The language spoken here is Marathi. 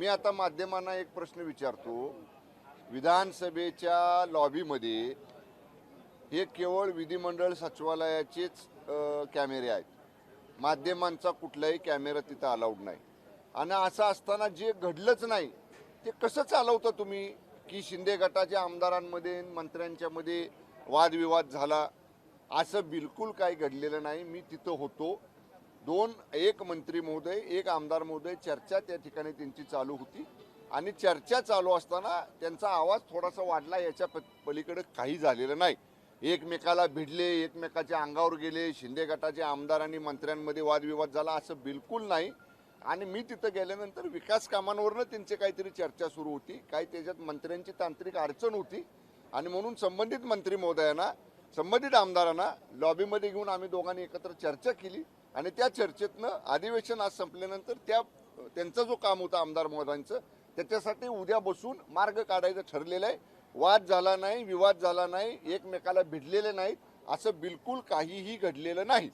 मी आता माध्यमांना एक प्रश्न विचारतो. विधानसभेच्या लॉबीमध्ये हे केवळ विधिमंडळ सचिवालयाचेच कॅमेरे आहेत. माध्यमांचा कुठलाही कॅमेरा तिथं अलाउड नाही. आणि असं असताना जे घडलंच नाही ते कसं चालवता तुम्ही की शिंदे गटाच्या आमदारांमध्ये मंत्र्यांच्या मध्ये वादविवाद झाला? असं बिलकुल काही घडलेलं नाही. मी तिथं होतो. दोन एक मंत्री महोदय एक आमदार महोदय चर्चा त्या ठिकाणी त्यांची चालू होती. आणि चर्चा चालू असताना त्यांचा आवाज थोडासा वाढला याच्या प- पलीकडे काही झालेलं नाही. एकमेकाला भिडले एकमेकाच्या अंगावर गेले शिंदे गटाचे आमदार आणि मंत्र्यांमध्ये वादविवाद झाला असं बिलकुल नाही. आणि मी तिथं गेल्यानंतर विकास कामांवरनं त्यांची काहीतरी चर्चा सुरू होती. काही त्याच्यात मंत्र्यांची तांत्रिक अडचण होती. आणि म्हणून संबंधित मंत्री महोदयांना संबंधित आमदारांना लॉबीमध्ये घेऊन आम्ही दोघांनी एकत्र चर्चा केली आणि त्या चर्चेतनं अधिवेशन आज संपल्यानंतर त्या त्यांचं जो काम होतं आमदार महोदयांचं त्याच्यासाठी उद्या बसून मार्ग काढायचं ठरलेलं आहे. वाद झाला नाही विवाद झाला नाही एकमेकाला भिडलेले नाहीत असं बिलकुल काहीही घडलेलं नाही.